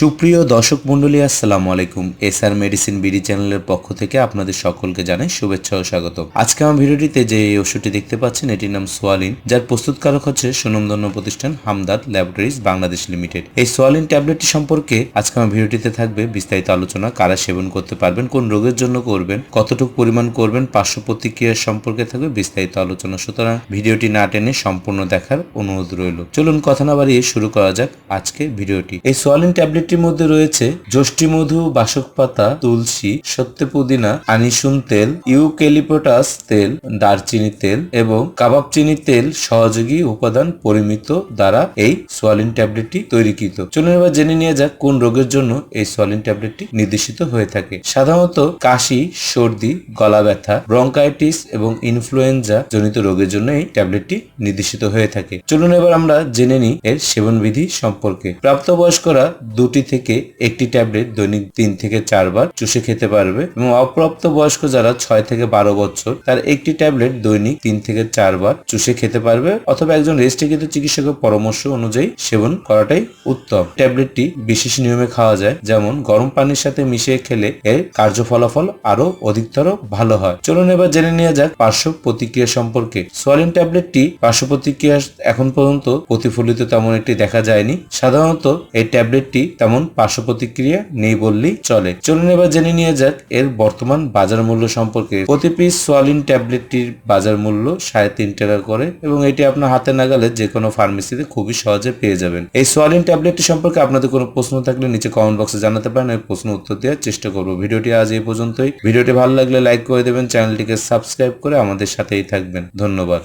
সুপ্রিয় দর্শক মন্ডলী আসসালামু আলাইকুম। এস আর মেডিসিন বিডি চ্যানেলের পক্ষ থেকে আপনাদের সকলকে জানাই শুভেচ্ছা ও স্বাগত আজকে আমার ভিডিওটিতে যে এই ওষুধটি দেখতে পাচ্ছেন, এটির নাম সোয়ালিন, যার প্রস্তুতকারক হচ্ছে সুনমধন্য প্রতিষ্ঠান হামদাদ ল্যাবরেটরিজ বাংলাদেশ লিমিটেড। এই সোয়ালিন ট্যাবলেটটি সম্পর্কে আজকে আমার ভিডিওটিতে থাকবে বিস্তারিত আলোচনা, কারা সেবন করতে পারবেন, কোন রোগের জন্য করবেন, কতটুকু পরিমাণ করবেন, পার্শ্ব প্রতিক্রিয়ার সম্পর্কে থাকবে বিস্তারিত আলোচনা। সুতরাং ভিডিওটি না টেনে সম্পূর্ণ দেখার অনুরোধ রইল। চলুন কথা না বাড়িয়ে শুরু করা যাক আজকে ভিডিওটি। এই সোয়ালিন ট্যাবলেটটির মধ্যে রয়েছে যষ্টি মধু বাসক পাতা তুলসী সত্যে পুদিনা আনিসুম তেল, ইউক্যালিপটাস তেল, দারচিনি তেল এবং কাবাব চিনি তেল সহযোগী উপাদান পরিমিত দ্বারা এই সোয়ালিন ট্যাবলেটটি তৈরিকৃত। চলুন এবার জেনে নিয়ে যাক কোন রোগের জন্য এই সোয়ালিন ট্যাবলেটটি নির্দেশিত হয়ে থাকে। সাধারণত কাশি, সর্দি, গলা ব্যথা, ব্রঙ্কাইটিস এবং ইনফ্লুয়েঞ্জা জনিত রোগের জন্য এই ট্যাবলেটটি নির্দেশিত হয়ে থাকে। চলুন এবার আমরা জেনে নিই এর সেবন বিধি সম্পর্কে। প্রাপ্তবয়স্করা দুটি থেকে একটি ট্যাবলেট দৈনিক তিন থেকে চারবার চুষে খেতে পারবে এবং অপ্রাপ্ত বয়স্ক যারা ছয় থেকে বারো বছর, তার একটি ট্যাবলেট দৈনিক তিন থেকে চারবার চুষে খেতে পারবে অথবা একজন রেজিস্ট্রিকৃত চিকিৎসকের পরামর্শ অনুযায়ী সেবন করাটাই উত্তম। ট্যাবলেটটি বিশেষ নিয়মে খাওয়া যায়, যেমন গরম পানির সাথে মিশিয়ে খেলে এর কার্য ফলাফল আরও অধিকতর ভালো হয়। চলুন এবার জেনে নেওয়া যাক পার্শ্ব প্রতিক্রিয়া সম্পর্কে। সোয়ালিন ট্যাবলেটটি পার্শ্ব প্রতিক্রিয়া এখন পর্যন্ত প্রতিফলিত তেমন একটি দেখা যায়নি। সাধারণত এই ট্যাবলেটটি তেমন পার্শ্ব প্রতিক্রিয়া নেই বললেই চলে। চলুন এবার জেনে নিয়ে যাক এর বর্তমান বাজার মূল্য সম্পর্কে। প্রতি পিস সোয়ালিন ট্যাবলেটটির বাজার মূল্য সাড়ে তিন টাকা করে এবং এটি আপনার হাতে নাগালে যে কোনো ফার্মেসিতে খুবই সহজে পেয়ে যাবেন। এই সোয়ালিন ট্যাবলেটটি সম্পর্কে আপনাদের কোনো প্রশ্ন থাকলে নিচে কমেন্ট বক্সে জানাতে পারেন, আমি প্রশ্ন উত্তর দেওয়ার চেষ্টা করব। ভিডিওটি আজ এই পর্যন্তই। ভিডিওটি ভালো লাগলে লাইক করে দেবেন, চ্যানেলটিকে সাবস্ক্রাইব করে আমাদের সাথেই থাকবেন। ধন্যবাদ।